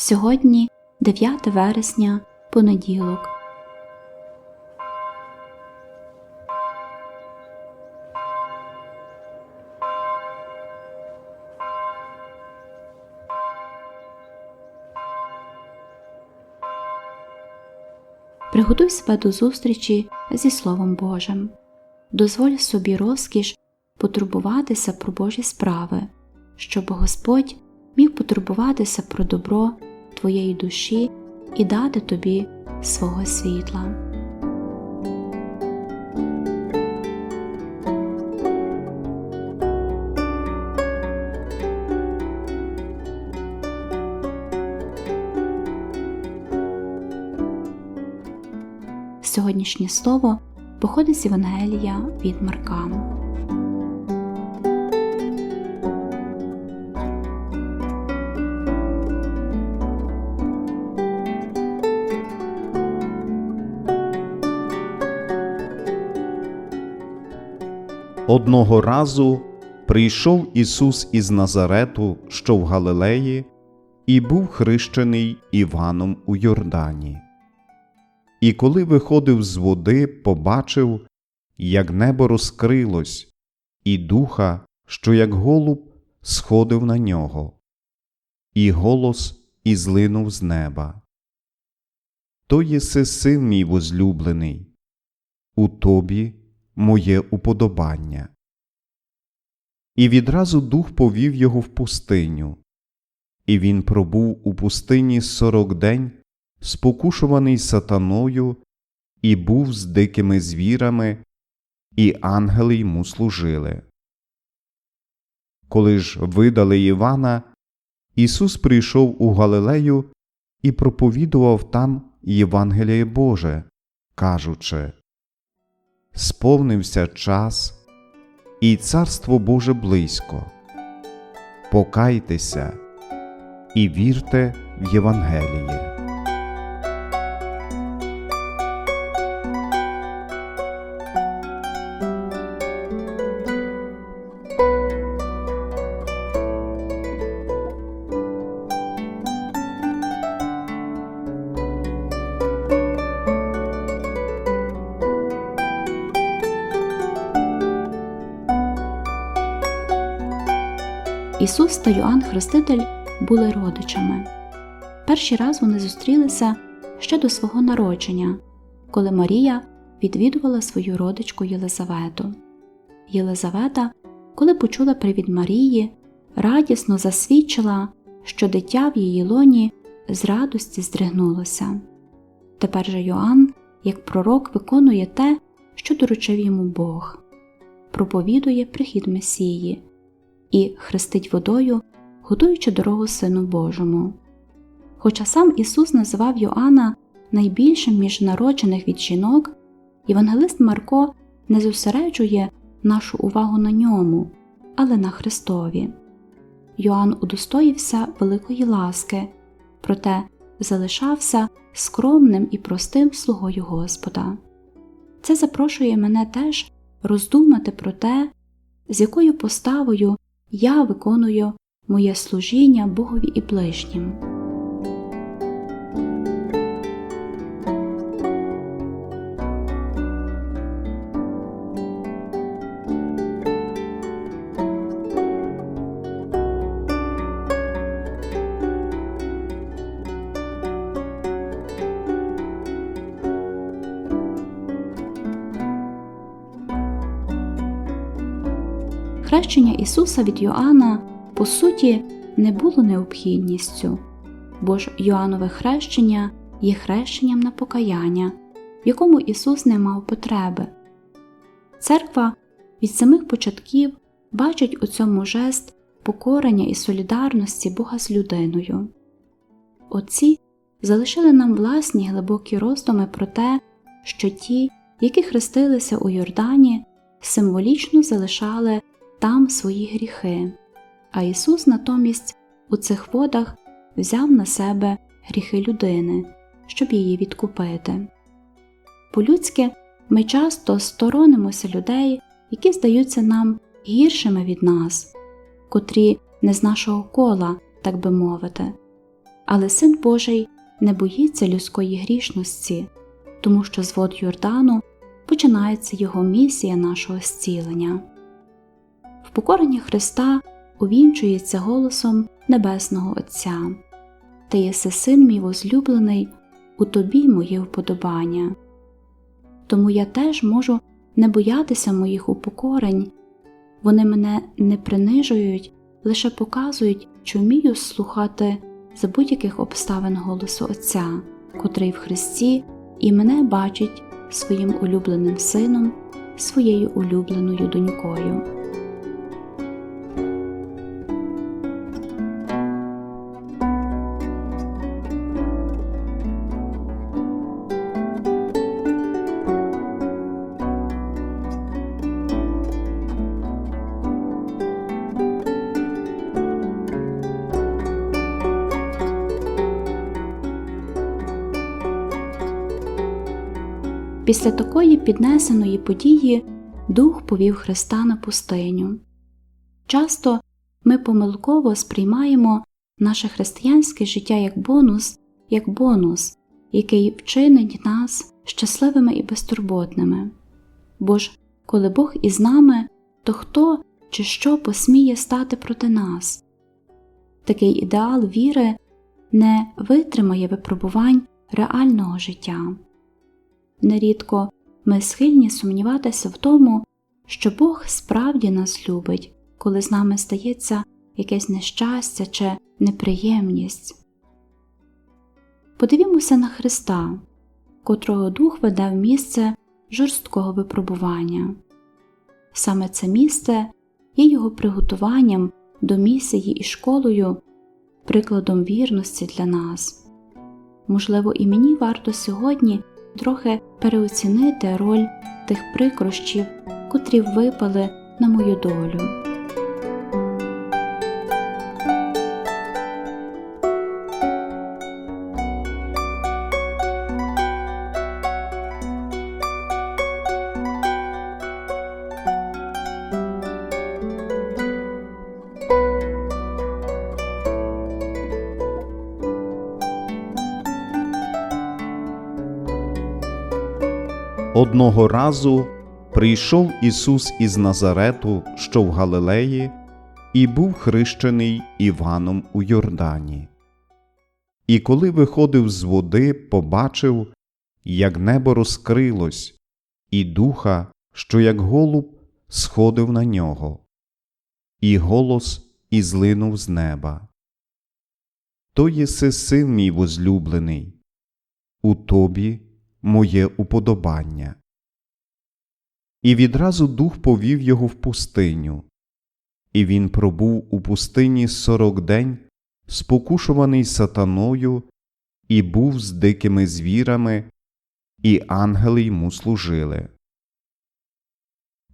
Сьогодні 9 вересня, понеділок. Приготуй себе до зустрічі зі Словом Божим. Дозволь собі розкіш потурбуватися про Божі справи, щоб Господь міг потурбуватися про добро твоєї душі і дати тобі свого світла. Сьогоднішнє слово походить з Євангелія від Марка. Одного разу прийшов Ісус із Назарету, що в Галилеї, і був хрещений Іваном у Йордані. І коли виходив з води, побачив, як небо розкрилось, і духа, що як голуб, сходив на нього, і голос ізлинув з неба. То єси син мій возлюблений, у тобі моє уподобання. І відразу дух повів його в пустиню, і він пробув у пустині сорок день, спокушуваний сатаною, і був з дикими звірами, і ангели йому служили. Коли ж видали Івана, Ісус прийшов у Галилею і проповідував там Євангеліє Боже, кажучи Сповнився час, і Царство Боже близько. Покайтеся і вірте в Євангеліє. Ісус та Йоанн Хреститель були родичами. Перший раз вони зустрілися ще до свого народження, коли Марія відвідувала свою родичку Єлизавету. Єлизавета, коли почула привід Марії, радісно засвідчила, що дитя в її лоні з радості здригнулося. Тепер же Йоанн, як пророк, виконує те, що доручив йому Бог, проповідує прихід Месії і хрестить водою, готуючи дорогу Сину Божому. Хоча сам Ісус називав Йоанна найбільшим між народжених від жінок, Євангелист Марко не зосереджує нашу увагу на ньому, але на Христові. Йоанн удостоївся великої ласки, проте залишався скромним і простим слугою Господа. Це запрошує мене теж роздумати про те, з якою поставою я виконую моє служіння Богові і ближнім. Хрещення Ісуса від Йоанна, по суті, не було необхідністю, бо ж Йоаннове хрещення є хрещенням на покаяння, в якому Ісус не мав потреби. Церква від самих початків бачить у цьому жест покорення і солідарності Бога з людиною. Отці залишили нам власні глибокі роздуми про те, що ті, які хрестилися у Йордані, символічно залишали там свої гріхи, а Ісус натомість у цих водах взяв на себе гріхи людини, щоб її відкупити. По-людськи ми часто сторонимося людей, які здаються нам гіршими від нас, котрі не з нашого кола, так би мовити. Але Син Божий не боїться людської грішності, тому що з вод Йордану починається його місія нашого зцілення. Впокорення Христа увінчується голосом Небесного Отця Ти єси син мій возлюблений, у тобі моє вподобання. Тому я теж можу не боятися моїх упокорень, вони мене не принижують, лише показують, що вмію слухати за будь-яких обставин голосу Отця, котрий в Христі і мене бачить своїм улюбленим сином, своєю улюбленою донькою. Після такої піднесеної події Дух повів Христа на пустиню. Часто ми помилково сприймаємо наше християнське життя як бонус, як бонус, який вчинить нас щасливими і безтурботними. Бо ж, коли Бог із нами, то хто чи що посміє стати проти нас? Такий ідеал віри не витримає випробувань реального життя. Нерідко ми схильні сумніватися в тому, що Бог справді нас любить, коли з нами стається якесь нещастя чи неприємність. Подивімося на Христа, котрого Дух веде в місце жорсткого випробування. Саме це місце є його приготуванням до місії і школою, прикладом вірності для нас. Можливо, і мені варто сьогодні трохи переоцінити роль тих прикрощів, котрі випали на мою долю. Одного разу прийшов Ісус із Назарету, що в Галилеї, і був хрещений Іваном у Йордані. І коли виходив з води, побачив, як небо розкрилось, і духа, що як голуб, сходив на нього, і голос ізлинув з неба. То єси син мій возлюблений, у тобі моє уподобання. І відразу дух повів його в пустиню, і він пробув у пустині сорок день, спокушуваний сатаною, і був з дикими звірами, і ангели йому служили.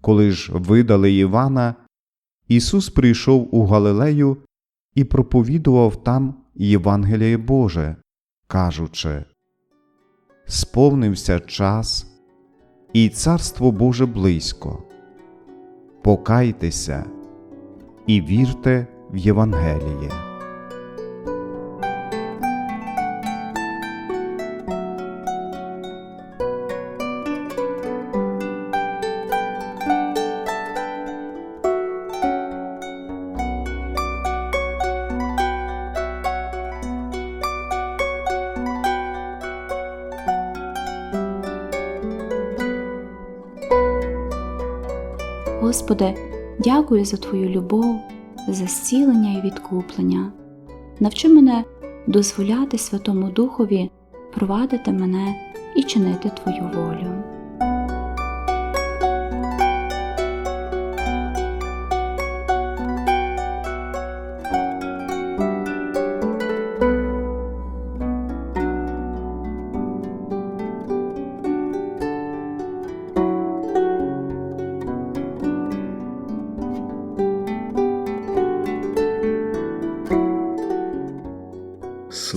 Коли ж видали Івана, Ісус прийшов у Галилею і проповідував там Євангеліє Боже, кажучи сповнився час, і Царство Боже близько. Покайтеся і вірте в Євангеліє. Господи, дякую за Твою любов, за зцілення і відкуплення. Навчи мене дозволяти Святому Духові провадити мене і чинити Твою волю.